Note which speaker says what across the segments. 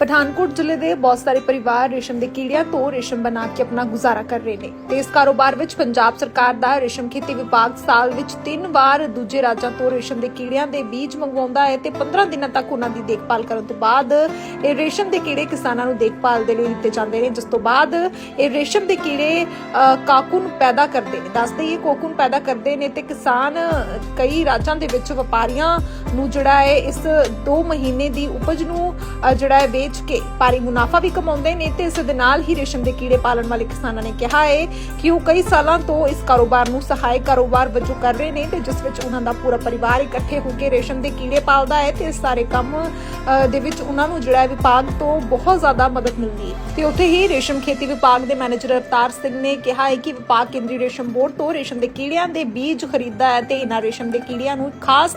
Speaker 1: ਪਠਾਨਕੋਟ ਜ਼ਿਲ੍ਹੇ ਦੇ ਬਹੁਤ ਸਾਰੇ ਪਰਿਵਾਰ ਰੇਸ਼ਮ ਦੇ ਕੀੜਿਆਂ ਤੋਂ ਰੇਸ਼ਮ ਬਣਾ ਕੇ ਆਪਣਾ ਗੁਜ਼ਾਰਾ ਕਰ ਰਹੇ ਨੇ। ਤੇ ਇਸ ਕਾਰੋਬਾਰ ਵਿੱਚ ਪੰਜਾਬ ਸਰਕਾਰ ਦਾ ਰੇਸ਼ਮ ਖੇਤੀ ਵਿਭਾਗ ਸਾਲ ਵਿੱਚ ਤਿੰਨ ਵਾਰ ਦੂਜੇ ਰਾਜਾਂ ਤੋਂ ਰੇਸ਼ਮ ਦੇ ਕੀੜਿਆਂ ਦੇ ਬੀਜ ਮੰਗਵਾਉਂਦਾ ਹੈ ਤੇ 15 ਦਿਨਾਂ ਤੱਕ ਉਹਨਾਂ ਦੀ ਦੇਖਭਾਲ ਕਰਨ ਤੋਂ ਬਾਅਦ ਇਹ ਰੇਸ਼ਮ ਦੇ ਕੀੜੇ ਕਿਸਾਨਾਂ ਨੂੰ ਦੇਖਭਾਲ ਦੇ ਲਈ ਦਿੱਤੇ ਜਾਂਦੇ ਨੇ ਜਿਸ ਤੋਂ ਬਾਅਦ ਇਹ ਰੇਸ਼ਮ ਦੇ ਕੀੜੇ ਅ, ਕਾਕੁਨ ਪੈਦਾ ਕਰਦੇ ਨੇ। ਦੱਸਦੇ ਹੀ ਇਹ ਕੋਕੁਨ ਪੈਦਾ ਕਰਦੇ ਨੇ ਤੇ ਕਿਸਾਨ ਕਈ ਰਾਜਾਂ ਦੇ ਵਿੱਚ ਵਪਾਰੀਆਂ ਨੂੰ ਜਿਹੜਾ ਹੈ ਇਸ 2 ਮਹੀਨੇ ਦੀ ਉਪਜ ਨੂੰ ਜਿਹੜਾ ਹੈ ਵੇਚ ਕੇ ਭਾਰੀ ਮੁਨਾਫਾ ਵੀ ਕਮਾਉਂਦੇ ਨੇ ਤੇ ਇਸ ਦੇ ਨਾਲ ਹੀ ਰੇਸ਼ਮ ਦੇ ਕੀੜੇ ਪਾਲਣ ਵਾਲੇ ਕਿਸਾਨਾਂ ਨੇ ਕਿਹਾ ਹੈ ਕਿ ਉਹ ਕਈ ਸਾਲਾਂ ਤੋਂ ਇਸ ਕਾਰੋਬਾਰ ਨੂੰ ਸਹਾਇਕ ਕਾਰੋਬਾਰ ਵਜੋਂ ਕਰ ਰਹੇ ਨੇ ਤੇ ਜਿਸ ਵਿੱਚ ਉਹਨਾਂ ਦਾ ਪੂਰਾ ਪਰਿਵਾਰ ਇਕੱਠੇ ਹੋ ਕੇ ਰੇਸ਼ਮ ਦੇ ਕੀੜੇ ਪਾਲਦਾ ਹੈ ਤੇ ਇਸ ਸਾਰੇ ਕੰਮ ਦੇ ਵਿੱਚ ਉਹਨਾਂ ਨੂੰ ਜਿਹੜਾ ਵਿਭਾਗ ਤੋਂ ਬਹੁਤ ਜ਼ਿਆਦਾ ਮਦਦ ਮਿਲਦੀ ਹੈ। ਤੇ ਉੱਥੇ ਹੀ ਰੇਸ਼ਮ ਖੇਤੀ ਵਿਭਾਗ ਦੇ ਮੈਨੇਜਰ ਅਵਤਾਰ ਸਿੰਘ ਨੇ ਕਿਹਾ ਹੈ ਕਿ ਵਿਭਾਗ ਕੇਂਦਰੀ ਰੇਸ਼ਮ ਬੋਰਡ ਤੋਂ ਰੇਸ਼ਮ ਦੇ ਕੀੜਿਆਂ ਦੇ ਬੀਜ ਖਰੀਦਦਾ ਹੈ ਤੇ ਇਹਨਾਂ ਰੇਸ਼ਮ ਦੇ ਕੀੜਿਆਂ ਨੂੰ ਖਾਸ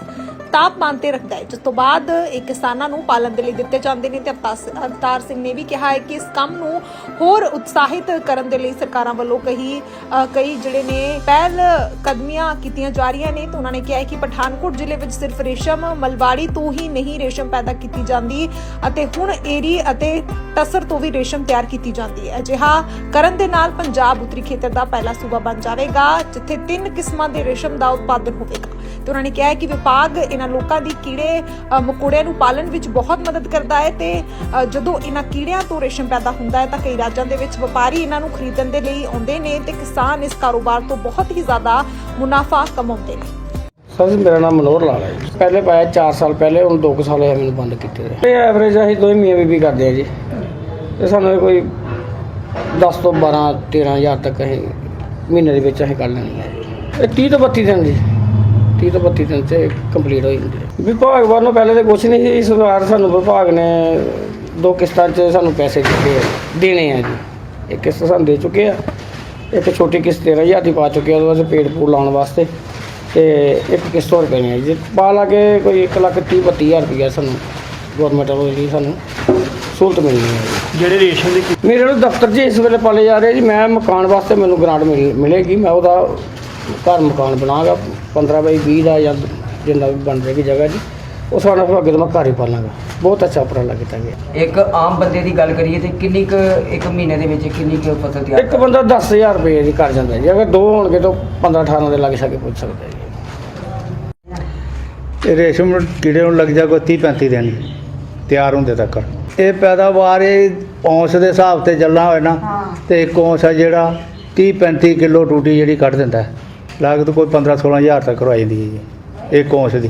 Speaker 1: ਤਾਪਮਾਨ ਤੇ ਰੱਖਦਾ ਹੈ। ਜਿਸ ਤੋਂ ਬਾਅਦ ਇਹ ਕਿਸਾਨਾਂ ਨੂੰ ਪਾਲਣ ਦੇ ਲਈ ਦਿੱਤੇ ਜਾਂਦੇ ਨੇ ਤੇ ਅਵਤਾਰ- ਸਿੰਘ ਨੇ ਵੀ ਕਿਹਾ ਹੈ ਕਿ ਇਸ ਕੰਮ ਨੂੰ ਹੋਰ ਉਤਸ਼ਾਹਿਤ ਕਰਨ ਦੇ ਲਈ ਸਰਕਾਰਾਂ ਵੱਲੋਂ ਕਈ ਕਈ ਜਿਹੜੇ ਨੇ ਪਹਿਲ ਕਦਮੀਆਂ ਕੀਤੀਆਂ ਜਾ ਰਹੀਆਂ ਨੇ ਤੇ ਉਹਨਾਂ ਨੇ ਕਿਹਾ ਹੈ ਕਿ ਪਠਾਨਕੋਟ ਜ਼ਿਲ੍ਹੇ ਵਿੱਚ ਸਿਰਫ ਰੇਸ਼ਮ ਮਲਵਾੜੀ ਤੋਂ ਹੀ ਨਹੀਂ ਰੇਸ਼ਮ ਪੈਦਾ ਕੀਤੀ ਜਾਂਦੀ ਅਤੇ ਹੁਣ ਏਰੀ ਅਤੇ ਟਸਰ ਤੋਂ ਵੀ ਰੇਸ਼ਮ ਤਿਆਰ ਕੀਤੀ ਜਾਂਦੀ ਹੈ। ਅਜਿਹਾ ਕਰਨ ਦੇ ਨਾਲ ਪੰਜਾਬ ਉੱਤਰੀ ਖੇਤਰ ਦਾ ਪਹਿਲਾ ਸੂਬਾ ਬਣ ਜਾਵੇਗਾ, ਜਿੱਥੇ ਤਿੰਨ ਕਿਸਮਾਂ ਦੇ ਰੇਸ਼ਮ ਦਾ ਉਤਪਾਦਨ ਹੋਵੇਗਾ। ਤੇ ਉਹਨਾਂ ਨੇ ਕਿਹਾ ਹੈ ਕਿ ਵਿਭਾਗ ਇਹਨਾਂ ਲੋਕਾਂ ਦੀ ਕੀੜੇ ਮਕੋੜਿਆਂ ਨੂੰ ਪਾਲਣ ਵਿੱਚ ਬਹੁਤ ਮਦਦ ਕਰਦਾ ਹੈ ਤੇ ਜਦੋਂ ਇਹਨਾਂ ਕੀੜਿਆਂ ਤੋਂ ਰੇਸ਼ਮ ਪੈਦਾ ਹੁੰਦਾ ਹੈ ਤਾਂ ਕਈ ਰਾਜਾਂ ਦੇ ਵਿੱਚ ਵਪਾਰੀ ਇਹਨਾਂ ਨੂੰ ਖਰੀਦਣ ਦੇ ਲਈ ਆਉਂਦੇ ਨੇ ਤੇ ਕਿਸਾਨ ਇਸ ਕਾਰੋਬਾਰ ਤੋਂ ਬਹੁਤ ਹੀ ਜ਼ਿਆਦਾ ਮੁਨਾਫਾ ਕਮਾਉਂਦੇ ਨੇ।
Speaker 2: ਸਰ ਜੀ, ਮੇਰਾ ਨਾਮ ਮਨੋਹਰ ਲਾਲ ਹੈ ਜੀ। ਪਹਿਲੇ ਪਾਇਆ 4 ਸਾਲ ਪਹਿਲੇ, ਹੁਣ 2 ਸਾਲ ਹੋਏ ਮੈਨੂੰ ਬੰਦ ਕੀਤੇ ਹੋਏ ਇਹ ਐਵਰੇਜ ਅਸੀਂ ਦੋਵੇਂ ਮੀਆਂ ਬੀਬੀ ਕਰਦੇ ਆ ਜੀ। ਤੇ ਸਾਨੂੰ ਇਹ ਕੋਈ 10 ਤੋਂ 12 13000 ਤੱਕ ਅਸੀਂ ਮਹੀਨੇ ਦੇ ਵਿੱਚ ਅਸੀਂ ਕਰ ਲੈਣੀ ਹੈ ਇਹ 30 ਤੋਂ 32 ਦਿਨ ਜੀ। 30 ਤੋਂ 32 ਦਿਨ ਚ ਕੰਪਲੀਟ ਹੋ ਜਾਂਦੀ ਹੈ। ਵਿਭਾਗ ਵੱਲੋਂ ਪਹਿਲੇ ਤਾਂ ਕੁਝ ਨਹੀਂ ਸੀ ਇਸ ਵਾਰ ਸਾਨੂੰ ਵਿਭਾਗ ਨੇ ਦੋ ਕਿਸ਼ਤਾਂ 'ਚ ਸਾਨੂੰ ਪੈਸੇ ਦਿੱਤੇ ਆ, ਦੇਣੇ ਆ ਜੀ। ਇੱਕ ਕਿਸ਼ਤ ਸਾਨੂੰ ਦੇ ਚੁੱਕੇ ਆ ਇੱਕ ਛੋਟੀ ਕਿਸ਼ਤ 13000 ਦੀ ਪਾ ਚੁੱਕੇ ਆ ਉਹਦੇ ਵਾਸਤੇ ਪੇੜ ਪੂੜ ਲਾਉਣ ਵਾਸਤੇ ਤੇ ਇੱਕ ਕਿਸ਼ਤ ਹੋਰ ਪੈਣੀ ਹੈ ਜੀ। ਪਾ ਲਾ ਕੇ ਕੋਈ 1 ਲੱਖ 30 32000 ਰੁਪਇਆ ਸਾਨੂੰ ਗਵਰਨਮੈਂਟ ਵੱਲੋਂ ਜਿਹੜੀ ਸਾਨੂੰ ਸਹੂਲਤ ਮਿਲਣੀ ਹੈ ਜੀ।
Speaker 3: ਜਿਹੜੇ ਰੇਸ਼ਮ ਦੇ
Speaker 2: ਮੇਰੇ ਨੂੰ ਦਫ਼ਤਰ 'ਚ ਇਸ ਵੇਲੇ ਪਾਲੇ ਜਾ ਰਹੇ ਜੀ ਮੈਂ ਮਕਾਨ ਵਾਸਤੇ ਮੈਨੂੰ ਗ੍ਰਾਂਟ ਮਿਲ ਮਿਲੇਗੀ ਮੈਂ ਉਹਦਾ ਘਰ ਮਕਾਨ ਬਣਾਗਾ। 15 ਬਾਈ 20 ਦਾ ਜਾਂ ਜਿੰਨਾ ਵੀ ਬਣ ਜਾਏਗੀ ਜਗ੍ਹਾ ਜੀ ਉਹ ਸਾਡਾ ਫਿਰ ਅੱਗੇ ਤੋਂ ਮੈਂ ਘਰ ਹੀ ਪਾਲਾਂਗਾ ਬਹੁਤ ਅੱਛਾ ਉਪਰਾਲਾ ਕੀਤਾ ਗਿਆ।
Speaker 4: ਇੱਕ ਆਮ ਬੰਦੇ ਦੀ ਗੱਲ ਕਰੀਏ ਤੇ ਕਿੰਨੀ ਕੁ ਇੱਕ ਮਹੀਨੇ ਦੇ ਵਿੱਚ ਕਿੰਨੀ ਕੁ ਫਸਲ ਤਿਆਰ
Speaker 2: ਇੱਕ ਬੰਦਾ 10000 ਰੁਪਏ ਦੀ ਕਰ ਜਾਂਦਾ ਜੀ। ਅਗਰ ਦੋ ਹੋਣਗੇ ਤਾਂ 15 18 ਦੇ ਲੱਗ ਸਕੇ ਪੁੱਛ ਸਕਦਾ ਜੀ।
Speaker 3: ਇਹ ਰੇਸ਼ਮ ਕੀੜੇ ਨੂੰ ਲੱਗ ਜਾ ਕੋਈ 30 35 ਦਿਨ ਤਿਆਰ ਹੁੰਦੇ ਤੱਕ। ਇਹ ਪੈਦਾਵਾਰ ਇਹ ਔਂਸ ਦੇ ਹਿਸਾਬ ਤੇ ਚੱਲਣਾ ਹੋਏ ਨਾ ਤੇ ਇੱਕ ਔਂਸ ਆ ਜਿਹੜਾ 30 35 ਕਿਲੋ ਟੂਟੀ ਜਿਹੜੀ ਕੱਢ ਦਿੰਦਾ। ਹੈ। ਲਾਗਤ ਕੋਈ 15 16000 ਤੱਕ ਹੋ ਜਾਂਦੀ ਹੈ ਜੀ, ਇੱਕ ਔਂਸ ਦੀ।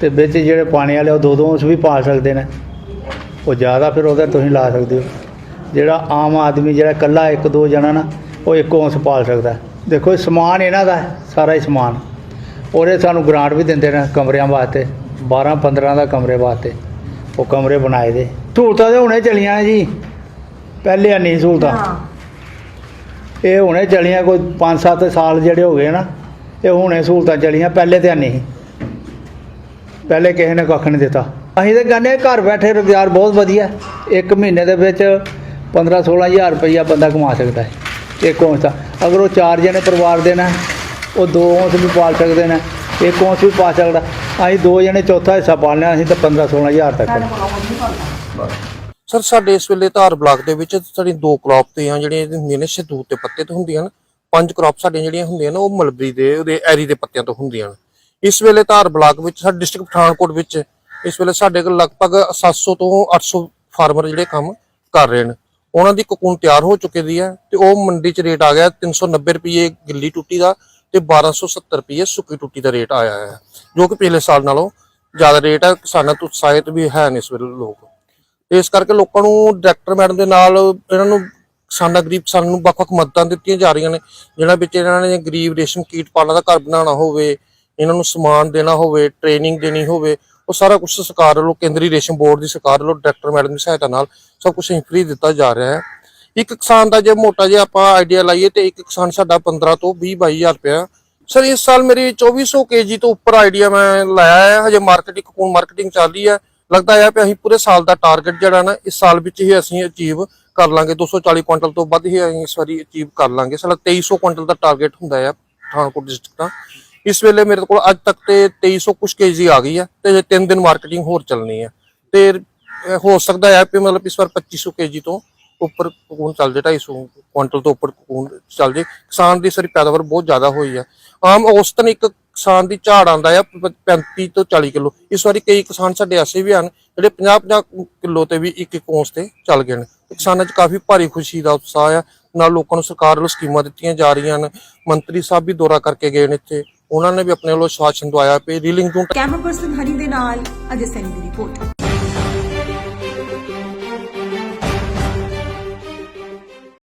Speaker 3: ਤੇ ਵਿੱਚ ਜਿਹੜੇ ਪਾਣੀ ਵਾਲੇ ਉਹ ਦੋ ਦੋ ਔਂਸ ਵੀ ਪਾ ਸਕਦੇ ਨੇ। ਉਹ ਜ਼ਿਆਦਾ ਫਿਰ ਉਹਦਾ ਤੁਸੀਂ ਲਾ ਸਕਦੇ ਹੋ। ਜਿਹੜਾ ਆਮ ਆਦਮੀ ਜਿਹੜਾ ਇਕੱਲਾ ਇੱਕ ਦੋ ਜਣਾ ਨਾ, ਉਹ ਇੱਕ ਔਂਸ ਪਾਲ ਸਕਦਾ। ਦੇਖੋ, ਇਹ ਸਮਾਨ ਇਹਨਾਂ ਦਾ ਸਾਰਾ ਹੀ ਸਮਾਨ। ਉਹਦੇ ਸਾਨੂੰ ਗ੍ਰਾਂਟ ਵੀ ਦਿੰਦੇ ਨੇ ਕਮਰਿਆਂ ਵਾਸਤੇ 12 15 ਦਾ ਕਮਰੇ ਵਾਸਤੇ। ਉਹ ਕਮਰੇ ਬਣਾਏ ਦੇ। ਸਹੂਲਤਾਂ ਤੇ ਹੁਣੇ ਚਲੀਆਂ ਜੀ। ਪਹਿਲੇ ਨਹੀਂ ਸਹੂਲਤਾਂ। ਇਹ ਹੁਣੇ ਚਲੀਆਂ ਕੋਈ 5-7 ਸਾਲ ਜਿਹੜੇ ਹੋ ਗਏ ਨਾ ਇਹ ਹੁਣੇ ਸਹੂਲਤਾਂ ਚਲੀਆਂ ਪਹਿਲੇ ਤੇ ਨਹੀਂ। ਪਹਿਲੇ ਕਿਸੇ ਨੇ ਕੱਖ ਨਹੀਂ ਦਿੱਤਾ। ਅਸੀਂ ਤਾਂ ਕਹਿੰਦੇ ਘਰ ਬੈਠੇ ਰੁਜ਼ਗਾਰ ਬਹੁਤ ਵਧੀਆ। ਇੱਕ ਮਹੀਨੇ ਦੇ ਵਿੱਚ 15-16000 ਰੁਪਈਆ ਬੰਦਾ ਕਮਾ ਸਕਦਾ ਹੈ। ਇੱਕ ਔਂਸ ਦਾ। ਅਗਰ ਉਹ ਚਾਰ ਜਣੇ ਪਰਿਵਾਰ ਦੇ ਨੇ ਉਹ ਦੋ ਔਂਸ ਵੀ ਪਾਲ ਸਕਦੇ ਨੇ ਇੱਕ ਔਂਸ ਵੀ ਪਾ ਸਕਦਾ। ਅਸੀਂ ਦੋ ਜਣੇ ਚੌਥਾ ਹਿੱਸਾ ਪਾਲਣਾ ਅਸੀਂ ਤਾਂ 15-16000 ਤੱਕ।
Speaker 5: ਸਰ, ਸਾਡੇ ਇਸ ਵੇਲੇ ਧਾਰ ਬਲਾਕ ਦੇ ਵਿੱਚ ਸਾਡੀ ਦੋ ਕ੍ਰੌਪ ਤੇ ਆ, ਜਿਹੜੀਆਂ ਹੁੰਦੀਆਂ ਨੇ ਸ਼ਹਿਦੂਤ ਦੇ ਪੱਤੇ ਤੋਂ ਹੁੰਦੀਆਂ ਨੇ। ਪੰਜ ਕ੍ਰੌਪ ਸਾਡੀਆਂ ਜਿਹੜੀਆਂ ਹੁੰਦੀਆਂ ਨੇ, ਉਹ ਮਲਬਰੀ ਦੇ, ਉਹਦੇ ਐਰੀ ਦੇ ਪੱਤਿਆਂ ਤੋਂ ਹੁੰਦੀਆਂ ਨੇ। ਇਸ ਵੇਲੇ ਧਾਰ ਬਲਾਕ ਵਿੱਚ, ਸਾਡੇ ਡਿਸਟ੍ਰਿਕਟ ਪਠਾਨਕੋਟ ਵਿੱਚ, ਇਸ ਵੇਲੇ ਸਾਡੇ ਕੋਲ ਲਗਭਗ 700 ਤੋਂ 800 ਫਾਰਮਰ ਜਿਹੜੇ ਕੰਮ ਕਰ ਰਹੇ ਨੇ। ਉਹਨਾਂ ਦੀ ਕੋਕੂਨ ਤਿਆਰ ਹੋ ਚੁੱਕੀ ਦੀ ਹੈ ਤੇ ਉਹ ਮੰਡੀ 'ਚ ਰੇਟ ਆ ਗਿਆ 390 ਰੁਪਏ ਗਿੱਲੀ ਟੁੱਟੀ ਦਾ ਤੇ 1270 ਰੁਪਏ ਸੁੱਕੀ ਟੁੱਟੀ ਦਾ ਰੇਟ ਆਇਆ ਹੈ, ਜੋ ਕਿ ਪਿਛਲੇ ਸਾਲ ਨਾਲੋਂ ਜ਼ਿਆਦਾ ਰੇਟ ਹੈ। ਕਿਸਾਨਾਂ ਤੋਂ ਉਤਸ਼ਾਹਿਤ ਵੀ ਹੈ ਨੇ ਇਸ ਵੇਲੇ ਲੋਕ। ਇਸ ਕਰਕੇ ਲੋਕਾਂ ਨੂੰ ਡਾਇਰੈਕਟਰ ਮੈਡਮ ਦੇ ਨਾਲ ਇਹਨਾਂ ਨੂੰ ਕਿਸਾਨਾਂ, ਗਰੀਬ ਕਿਸਾਨਾਂ ਨੂੰ ਵੱਖ-ਵੱਖ ਮਦਦਾਂ ਦਿੱਤੀਆਂ ਜਾ ਰਹੀਆਂ ਨੇ ਜਿਹਨਾਂ ਵਿੱਚ ਇਹਨਾਂ ਨੇ ਗਰੀਬ ਰੇਸ਼ਮ ਕੀਟ ਪਾਲਣ ਦਾ ਘਰ ਬਣਾਉਣਾ ਹੋਵੇ, ਇਹਨਾਂ ਨੂੰ ਸਮਾਨ ਦੇਣਾ ਹੋਵੇ ਟ੍ਰੇਨਿੰਗ ਦੇਣੀ ਹੋਵੇ, ਉਹ ਸਾਰਾ ਕੁਝ ਸਰਕਾਰ ਵੱਲੋਂ, ਕੇਂਦਰੀ ਰੇਸ਼ਮ ਬੋਰਡ ਦੀ ਸਰਕਾਰ ਵੱਲੋਂ ਡਾਇਰੈਕਟਰ ਮੈਡਮ ਦੀ ਸਹਾਇਤਾ ਨਾਲ ਸਭ ਕੁਝ ਫ੍ਰੀ ਦਿੱਤਾ ਜਾ ਰਿਹਾ ਹੈ। ਇੱਕ ਕਿਸਾਨ ਦਾ ਜੇ ਮੋਟਾ ਜੇ ਆਪਾਂ ਆਈਡੀਆ ਲਾਈਏ ਤੇ ਇੱਕ ਕਿਸਾਨ ਸਾਡਾ 15 ਤੋਂ 20 22000 ਰੁਪਇਆ। ਸਰ, ਇਸ ਸਾਲ ਮੇਰੀ 2400 ਕੇਜੀ ਤੋਂ ਉੱਪਰ ਆਈਡੀਆ ਮੈਂ ਲਾਇਆ ਹੈ, ਹਜੇ ਮਾਰਕੀਟਿੰਗ ਕੋਣ ਮਾਰਕੀਟਿੰਗ ਚੱਲ ਰਹੀ ਹੈ। ਲੱਗਦਾ ਹੈ ਕਿ ਅਸੀਂ ਪੂਰੇ ਸਾਲ ਦਾ ਟਾਰਗੇਟ ਜਿਹੜਾ ਨਾ, ਇਸ ਸਾਲ ਵਿੱਚ ਹੀ ਅਸੀਂ ਅਚੀਵ ਕਰ ਲਾਂਗੇ। 240 ਕੁਇੰਟਲ ਤੋਂ ਵੱਧ ਹੀ ਅਸੀਂ ਇਸ ਵਾਰੀ ਅਚੀਵ ਕਰ ਲਾਂਗੇ। ਸਾਡਾ 2300 ਕੁਇੰਟਲ ਦਾ ਟਾਰਗੇਟ ਹੁੰਦਾ ਹੈ ਪਠਾਨਕੋਟ ਡਿਸਟ੍ਰਿਕਟ ਦਾ। ਇਸ ਵੇਲੇ ਮੇਰੇ ਕੋਲ ਅੱਜ ਤੱਕ ਤੇ 2300 ਕੁਛ ਕੇਜੀ ਆ ਗਈ ਹੈ ਤੇ 3 ਦਿਨ ਮਾਰਕੀਟਿੰਗ ਹੋਰ ਚੱਲਣੀ ਹੈ। ਤੇ ਹੋ ਸਕਦਾ ਹੈ ਕਿ ਮਤਲਬ ਇਸ ਵਾਰ 2500 ਕੇਜੀ ਤੋਂ ਉੱਪਰ ਕੂਨ ਚੱਲ ਜੇ 250 ਕੁਇੰਟਲ ਤੋਂ ਉੱਪਰ ਕੂਨ ਚੱਲ ਜੇ। ਕਿਸਾਨ ਦੀ ਸਾਰੀ ਪੈਦਾਵਾਰ ਬਹੁਤ ਜ਼ਿਆਦਾ ਹੋਈ ਹੈ। ਆਮ ਔਸਤਨ ਇੱਕ ਕਿਸਾਨ ਦੀ ਝਾੜ ਆਂਦਾ ਆ 35 ਤੋਂ 40 ਕਿਲੋ। ਇਸ ਵਾਰੀ ਕਈ ਕਿਸਾਨ ਸਾਡੇ ਐਸੇ ਵੀ ਹਨ, ਜਿਹੜੇ 50-50 ਕਿਲੋ ਤੇ ਵੀ ਇੱਕ ਇੱਕ ਔਂਸ ਤੇ ਚੱਲ ਗਏ ਨੇ। ਕਿਸਾਨਾਂ 'ਚ ਕਾਫੀ ਭਾਰੀ ਖੁਸ਼ੀ ਦਾ ਉਤਸ਼ਾਹ ਆ। ਨਾਲ ਲੋਕਾਂ ਨੂੰ ਸਰਕਾਰ ਵੱਲੋਂ ਸਕੀਮਾਂ ਦਿੱਤੀਆਂ ਜਾ ਰਹੀਆਂ ਨੇ ਮੰਤਰੀ ਸਾਹਿਬ ਵੀ ਦੌਰਾ ਕਰਕੇ ਗਏ ਨੇ ਇੱਥੇ। ਉਹਨਾਂ ਨੇ ਵੀ ਆਪਣੇ ਵੱਲੋਂ ਸ਼ਾਸਨ ਦਵਾਇਆ ਪਈ ਰੀਲਿੰਗ ਤੋਂ
Speaker 6: ਕੈਮਰਾ ਪਰਸਨ ਹਰੀ ਦੇ ਨਾਲ ਅਜੇ ਸੈਨੀ ਦੀ ਰਿਪੋਰਟ।